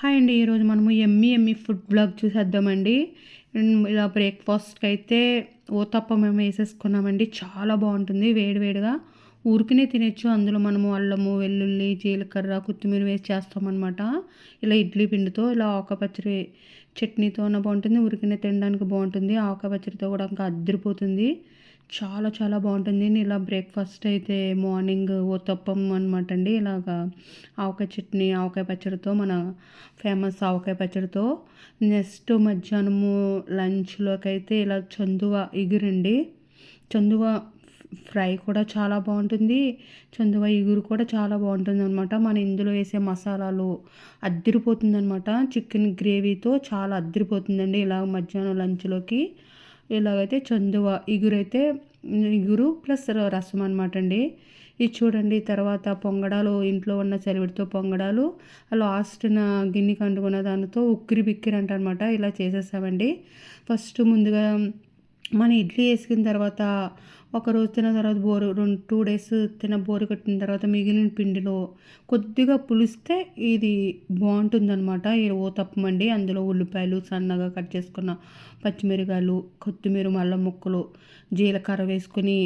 Hi అండి ఈరోజు మనము ఎమ్మి ఎమ్మి ఫుడ్ బ్లాగ్ చూసేద్దామండి. ఇలా బ్రేక్ఫాస్ట్కి అయితే ఓతప్ప మేము వేసేసుకున్నామండి. చాలా బాగుంటుంది వేడివేడిగా. ఊరికనే తినచ్చు. అందులో మనము అల్లము వెల్లుల్లి జీలకర్ర కొత్తిమీర వేసి చేస్తామన్నమాట. ఇలా ఇడ్లీ పిండితో ఇలా ఆకుపచ్చడి చట్నీతోనే చట్నీతో బాగుంటుంది. ఉరికినే తినడానికి బాగుంటుంది. ఆకుపచ్చడితో కూడా ఇంకా అద్దరిపోతుంది చాలా చాలా బాగుంటుంది. నేను ఇలా బ్రేక్ఫాస్ట్ అయితే మార్నింగ్ ఉత్తప్పం అనమాట అండి. ఇలాగా ఆవకాయ చట్నీ ఆవకాయ పచ్చడితో మన ఫేమస్ ఆవకాయ పచ్చడితో నెక్స్ట్ మధ్యాహ్నము లంచ్లోకి అయితే ఇలా చందువ ఇగురండి. చందువ ఫ్రై కూడా చాలా బాగుంటుంది. చందువ ఇగురు కూడా చాలా బాగుంటుంది అనమాట మన ఇందులో వేసే మసాలాలు అద్దరిపోతుంది అనమాట చికెన్ గ్రేవీతో చాలా అద్దరిపోతుందండి. ఇలా మధ్యాహ్నం లంచ్లోకి ఇలాగైతే చందువ ఇగురైతే ఇగురు ప్లస్ రసం అనమాట అండి ఇది చూడండి తర్వాత పొంగడాలు ఇంట్లో ఉన్న చలివిడితో పొంగడాలు లాస్ట్న గిన్నెకి అంటుకున్న దానితో ఉక్కిరి బిక్కిరి అంటారనమాట ఇలా చేసేసామండి ఫస్ట్ ముందుగా మన ఇడ్లీ వేసుకున్న తర్వాత ఒక రోజు తిన్న తర్వాత బోరు రెండు టూ డేస్ తిన బోరు కట్టిన తర్వాత మిగిలిన పిండిలో కొద్దిగా పులిస్తే ఇది బాగుంటుందన్నమాట. ఈ తప్పమండి అందులో ఉల్లిపాయలు సన్నగా కట్ చేసుకున్న పచ్చిమిరకాయలు కొత్తిమీర మల్ల ముక్కలు జీలకర్ర వేసుకొని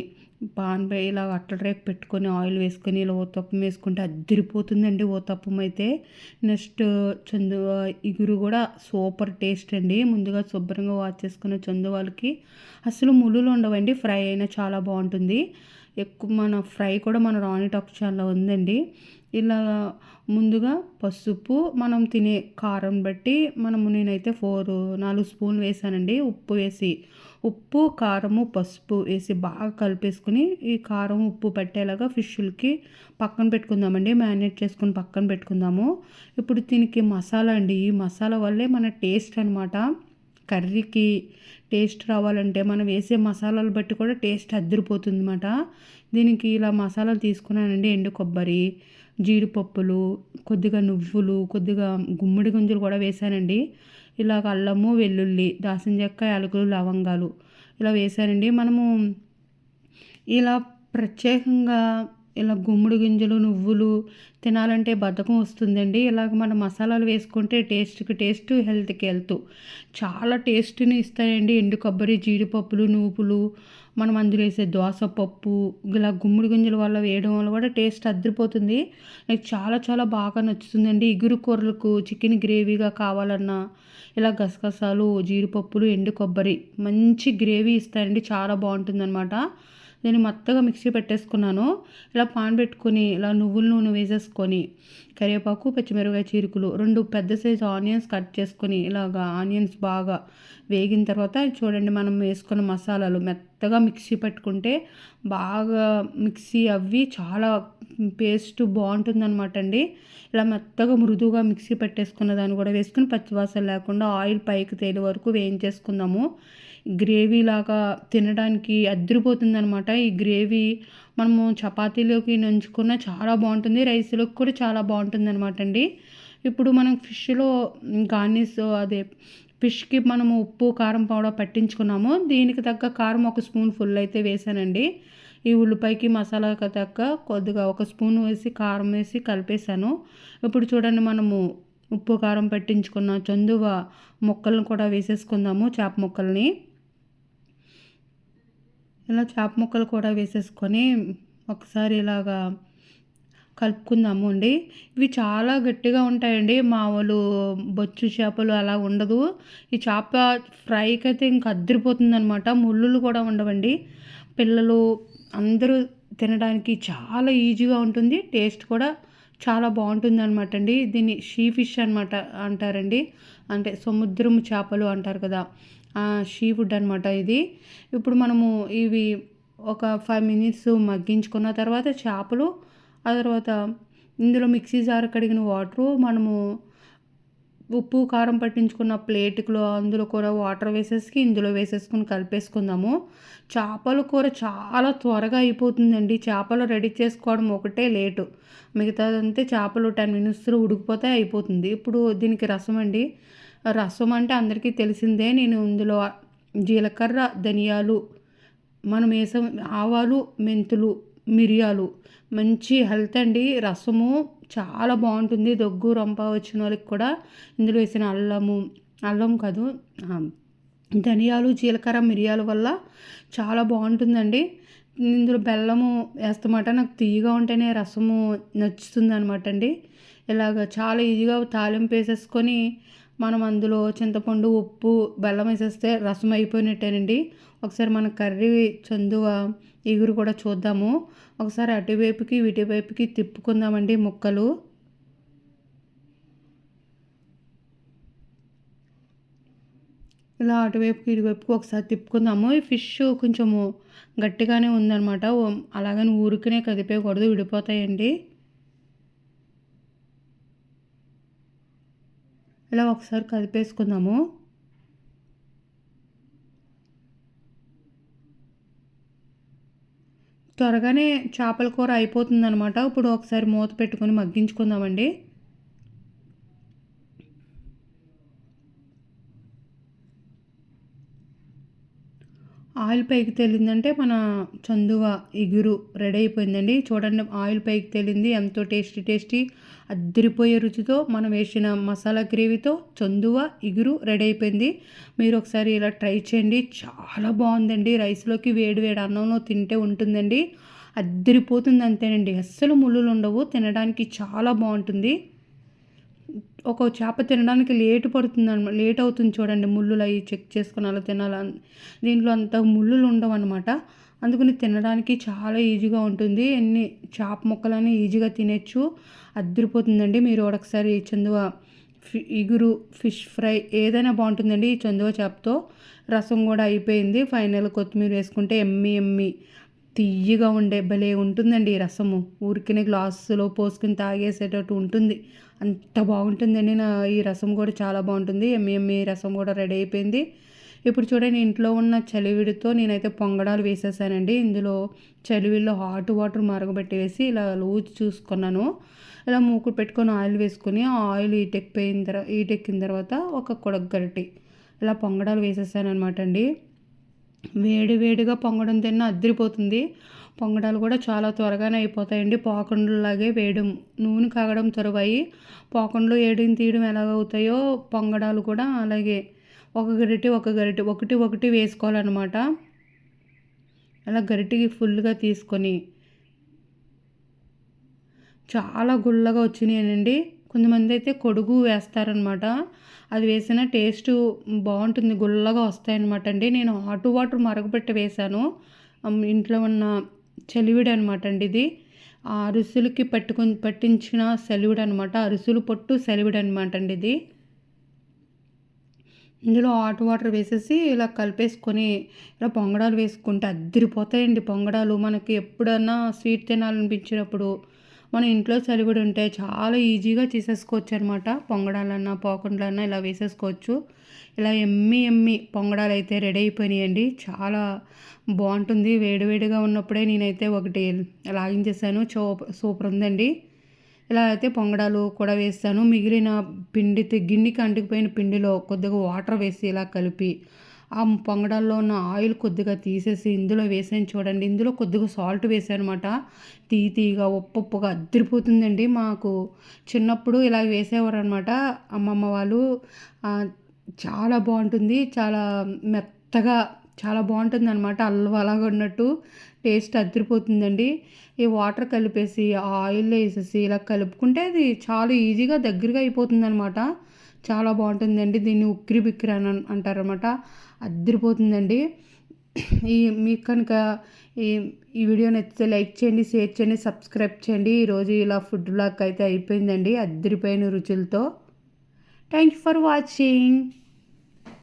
పాన్ పై ఇలా అట్ల రేపు పెట్టుకొని ఆయిల్ వేసుకొని ఇలా ఓతప్పం వేసుకుంటే అద్దరిపోతుందండి ఓతప్పం అయితే. నెక్స్ట్ చందు ఇగురు కూడా సూపర్ టేస్ట్ అండి. ముందుగా శుభ్రంగా వాచ్ చేసుకున్న చందు వాళ్ళకి. అసలు ములులు ఉండవండి ఫ్రై అయినా చాలా బాగుంటుంది. ఎక్కువ మన ఫ్రై కూడా మన రాణి టాక్ ఛానల్లో ఉందండి. ఇలా ముందుగా పసుపు మనం తినే కారం బట్టి మనము నేనైతే ఫోర్ నాలుగు స్పూన్లు వేసానండి. ఉప్పు వేసి ఉప్పు కారము పసుపు వేసి బాగా కలిపేసుకుని ఈ కారం ఉప్పు పట్టేలాగా ఫిష్లకి పక్కన పెట్టుకుందామండి. మ్యారినేట్ చేసుకుని పక్కన పెట్టుకుందాము. ఇప్పుడు దీనికి మసాలా అండి. ఈ మసాలా వల్లే మన టేస్ట్ అనమాట కర్రీకి టేస్ట్ రావాలంటే మనం వేసే మసాలాలు బట్టి కూడా టేస్ట్ అద్దరిపోతుందన్నమాట. దీనికి ఇలా మసాలాలు తీసుకున్నానండి. ఎండు కొబ్బరి జీడిపప్పులు కొద్దిగా నువ్వులు కొద్దిగా గుమ్మడి గుంజలు కూడా వేసానండి. ఇలాగ అల్లము వెల్లుల్లి దాసిన చెక్క యాలకులు లవంగాలు ఇలా వేసానండి మనము ఇలా ప్రత్యేకంగా ఇలా గుమ్మడి గింజలు నువ్వులు తినాలంటే బద్ధకం వస్తుందండి. ఇలాగ మన మసాలాలు వేసుకుంటే టేస్ట్కి టేస్ట్ హెల్త్కి హెల్త్. చాలా టేస్ట్ని ఇస్తాయండి. ఎండు కొబ్బరి జీడిపప్పులు నువ్వులు. మనం అందులో వేసే దోసపప్పు ఇలా గుమ్మడి గింజల వల్ల వేయడం వల్ల కూడా టేస్ట్ అద్దరిపోతుంది. నాకు చాలా చాలా బాగా నచ్చుతుందండి. ఇగురు కూరలకు చికెన్ గ్రేవీగా కావాలన్నా ఇలా గసగసాలు జీడిపప్పులు ఎండు కొబ్బరి మంచి గ్రేవీ ఇస్తాయండి. చాలా బాగుంటుందన్నమాట. నేను మొత్తగా మిక్సీ పెట్టేసుకున్నాను. ఇలా పాన్ పెట్టుకొని ఇలా నువ్వుల నూనె వేసేసుకొని కరివేపాకు పచ్చిమిరపకాయ చీరుకులు రెండు పెద్ద సైజు ఆనియన్స్ కట్ చేసుకొని ఇలాగా ఆనియన్స్ బాగా వేగిన తర్వాత చూడండి మనం వేసుకున్న మసాలాలు. మెత్తగా మిక్సీ పెట్టుకుంటే బాగా మిక్సీ అవి చాలా పేస్ట్ బాగుంటుందన్నమాట అండి. ఇలా మెత్తగా మృదువుగా మిక్సీ పెట్టేసుకున్న దాన్ని కూడా వేసుకుని పచ్చివాసన లేకుండా ఆయిల్ పైకి తేలి వరకు వేయించేసుకుందాము. గ్రేవీ లాగా తినడానికి అద్దరిపోతుంది అనమాట ఈ గ్రేవీ మనము చపాతీలోకి నంచుకున్న చాలా బాగుంటుంది రైస్లోకి కూడా చాలా బాగుంటుంది అనమాట అండి. ఇప్పుడు మనం ఫిష్లో గార్నిస్ అదే ఫిష్కి మనము ఉప్పు కారం పౌడర్ పట్టించుకున్నాము. దీనికి తగ్గ కారం ఒక స్పూన్ ఫుల్ అయితే వేసానండి. ఈ ఉల్లిపాయకి మసాలాకి తగ్గ కొద్దిగా ఒక స్పూన్ వేసి కారం వేసి కలిపేసాను ఇప్పుడు చూడండి మనము ఉప్పు కారం పట్టించుకున్న చందువ ముక్కలను కూడా వేసేసుకుందాము చేప ముక్కల్ని. ఇలా చేప ముక్కలు కూడా వేసేసుకొని ఒకసారి ఇలాగా కలుపుకుందాము అండి. ఇవి చాలా గట్టిగా ఉంటాయండి. మామూలు బొచ్చు చేపలు అలా ఉండదు. ఈ చేప ఫ్రైకి అయితే ఇంకా అద్దరిపోతుంది అనమాట ముళ్ళులు కూడా ఉండవండి. పిల్లలు అందరూ తినడానికి చాలా ఈజీగా ఉంటుంది. టేస్ట్ కూడా చాలా బాగుంటుంది అనమాట అండి. దీన్ని షీ ఫిష్ అనమాట అంటారండి. అంటే సముద్రం చేపలు అంటారు కదా. షీ ఫుడ్ అనమాట ఇది. ఇప్పుడు మనము ఇవి ఒక ఫైవ్ మినిట్స్ మగ్గించుకున్న తర్వాత చేపలు ఆ తర్వాత ఇందులో మిక్సీ జార్ కడిగిన వాటరు మనము ఉప్పు కారం పట్టించుకున్న ప్లేట్లో అందులో కూర వాటర్ వేసేసి ఇందులో వేసేసుకుని కలిపేసుకుందాము. చేపల కూర చాలా త్వరగా అయిపోతుందండి. చేపలు రెడీ చేసుకోవడం ఒకటే లేటు. మిగతాదంతే చేపలు టెన్ మినిట్స్లో ఉడికిపోతే అయిపోతుంది. ఇప్పుడు దీనికి రసం అండి రసం అంటే అందరికీ తెలిసిందే. నేను ఇందులో జీలకర్ర ధనియాలు మనం వేసాం ఆవాలు మెంతులు మిరియాలు. మంచి హెల్త్ అండి. రసము చాలా బాగుంటుంది. దగ్గు రొంప వచ్చిన వాళ్ళకి కూడా. ఇందులో వేసిన అల్లము అల్లం కాదు ధనియాలు జీలకర్ర మిరియాల వల్ల చాలా బాగుంటుందండి. ఇందులో బెల్లము వేస్తామాట. నాకు తీయగా ఉంటేనే రసము నచ్చుతుంది అనమాట అండి. ఇలాగ చాలా ఈజీగా తాలింపు వేసేసుకొని మనం అందులో చింతపండు ఉప్పు బెల్లం వేసేస్తే రసం అయిపోయినట్టేనండి. ఒకసారి మన కర్రీ చందువ ఇగురు కూడా చూద్దాము. ఒకసారి అటువైపుకి ఇటువైపుకి తిప్పుకుందామండి ముక్కలు. ఇలా అటువైపుకి ఇటువైపుకి ఒకసారి తిప్పుకుందాము. ఈ ఫిష్ కొంచెము గట్టిగానే ఉందన్నమాట. అలాగని ఊరికనే కదిపేయకూడదు విడిపోతాయండి. ఇలా ఒకసారి కలిపేసుకుందాము. త్వరగానే చేపల కూర అయిపోతుందనమాట ఇప్పుడు ఒకసారి మూత పెట్టుకొని మగ్గించుకుందామండి. ఆయిల్ పైకి తేలిందంటే మన చందువ ఎగురు రెడీ అయిపోయిందండి. చూడండి ఆయిల్ పైకి తేలింది. ఎంతో టేస్టీ టేస్టీ అద్దరిపోయే రుచితో మనం వేసిన మసాలా గ్రేవీతో చందువ ఇగురు రెడీ అయిపోయింది. మీరు ఒకసారి ఇలా ట్రై చేయండి. చాలా బాగుందండి. రైస్లోకి వేడి వేడి అన్నంలో తింటే ఉంటుందండి. అద్దరిపోతుంది అంతేనండి. అస్సలు ముళ్ళులు ఉండవు. తినడానికి చాలా బాగుంటుంది. ఒక చేప తినడానికి లేట్ పడుతుంది అనమాట లేట్ అవుతుంది చూడండి. ముళ్ళులు అవి చెక్ చేసుకుని అలా తినాలి దీంట్లో అంత ముళ్ళులు ఉండవు అనమాట అందుకని తినడానికి చాలా ఈజీగా ఉంటుంది. ఎన్ని చేప ముక్కలని ఈజీగా తినచ్చు. అద్దరిపోతుందండి మీరు ఒకసారి చందువ ఇగురు ఫిష్ ఫ్రై ఏదైనా బాగుంటుందండి ఈ చందువ చేపతో. రసం కూడా అయిపోయింది. ఫైనల్ కొత్తిమీర వేసుకుంటే ఎమ్మి ఎమ్మి తియ్యగా ఉండే భలే ఉంటుందండి ఈ రసము. ఊరికనే గ్లాసులో పోసుకుని తాగేసేటట్టు ఉంటుంది. అంత బాగుంటుందండి నా ఈ రసం కూడా చాలా బాగుంటుంది. ఎమ్మి ఎమ్మి రసం కూడా రెడీ అయిపోయింది. ఇప్పుడు చూడండి ఇంట్లో ఉన్న చలివిడితో నేనైతే పొంగడాలు వేసేసానండి. ఇందులో చలివిడిలో హాట్ వాటర్ మరగబెట్టి వేసి ఇలా లూజ్ చూసుకున్నాను. ఇలా మూకు పెట్టుకొని ఆయిల్ వేసుకొని ఆ ఆయిల్ ఈటెక్కిపోయిన తర్వాత ఈటెక్కిన తర్వాత ఒక కొడగరటి. ఇలా పొంగడాలు వేసేసాను అనమాట అండి. వేడి వేడిగా పొంగడం తిన్నా అద్దరిపోతుంది పొంగడాలు కూడా చాలా త్వరగానే అయిపోతాయండి. పాకుండలాగే వేయడం నూనె కాగడం త్వరవయి పాకుండలు వేడిని తీయడం ఎలాగవుతాయో పొంగడాలు కూడా అలాగే ఒక గరిటె ఒక గరిటె ఒకటి ఒకటి వేసుకోవాలన్నమాట. అలా గరిటెకి ఫుల్గా తీసుకొని చాలా గుల్లగా వచ్చినాయనండి. కొంతమంది అయితే కొడుగు వేస్తారనమాట. అది వేసిన టేస్ట్ బాగుంటుంది గుల్లగా వస్తాయన్నమాట అండి. నేను హాట్ వాటర్ మరగపెట్టి వేశాను. ఇంట్లో ఉన్న చలివిడి అనమాట అండి ఇది. ఆ అరుసులకి పట్టుకొని పట్టించిన సెలివిడి అనమాట అరుసులు పొట్టు సెలివిడి అనమాట అండి ఇది. ఇందులో హాట్ వాటర్ వేసేసి ఇలా కలిపేసుకొని ఇలా పొంగడాలు వేసుకుంటే అద్దరిపోతాయండి పొంగడాలు. మనకి ఎప్పుడన్నా స్వీట్ తినాలనిపించినప్పుడు మన ఇంట్లో చలివిడి ఉంటే చాలా ఈజీగా చేసేసుకోవచ్చు అనమాట పొంగడాలన్నా పోకుండాలన్నా ఇలా వేసేసుకోవచ్చు. ఇలా ఎమ్మి ఎమ్మి పొంగడాలు అయితే రెడీ అయిపోయినాయండి. చాలా బాగుంటుంది. వేడివేడిగా ఉన్నప్పుడే నేనైతే ఒకటి లాగించేసాను. చో సూపర్ ఉందండి. ఇలా అయితే పొంగడాలు కూడా వేస్తాను. మిగిలిన పిండి గిన్నెకి అంటుకుపోయిన పిండిలో కొద్దిగా వాటర్ వేసి ఇలా కలిపి ఆ పొంగడాల్లో ఉన్న ఆయిల్ కొద్దిగా తీసేసి ఇందులో వేసాను చూడండి. ఇందులో కొద్దిగా సాల్ట్ వేసాను అనమాట తీ తీగా ఉప్పు ఉప్పుగా అద్దరిపోతుందండి. మాకు చిన్నప్పుడు ఇలా వేసేవారు అనమాట అమ్మమ్మ వాళ్ళు. చాలా బాగుంటుంది. చాలా మెత్తగా చాలా బాగుంటుంది అనమాట అల్లం అలాగా ఉన్నట్టు టేస్ట్ అద్దరిపోతుందండి. ఈ వాటర్ కలిపేసి ఆయిల్ వేసేసి ఇలా కలుపుకుంటే అది చాలా ఈజీగా దగ్గరగా అయిపోతుంది అనమాట చాలా బాగుంటుందండి. దీన్ని ఉక్కిరి బిక్కిరి అని అంటారనమాట అద్దరిపోతుందండి ఈ మీకు కనుక ఈ ఈ వీడియో నచ్చితే లైక్ చేయండి షేర్ చేయండి సబ్స్క్రైబ్ చేయండి. ఈరోజు ఇలా ఫుడ్ బ్లాగ్ అయితే అయిపోయిందండి. అద్దరిపోయిన రుచులతో. Thank you for watching.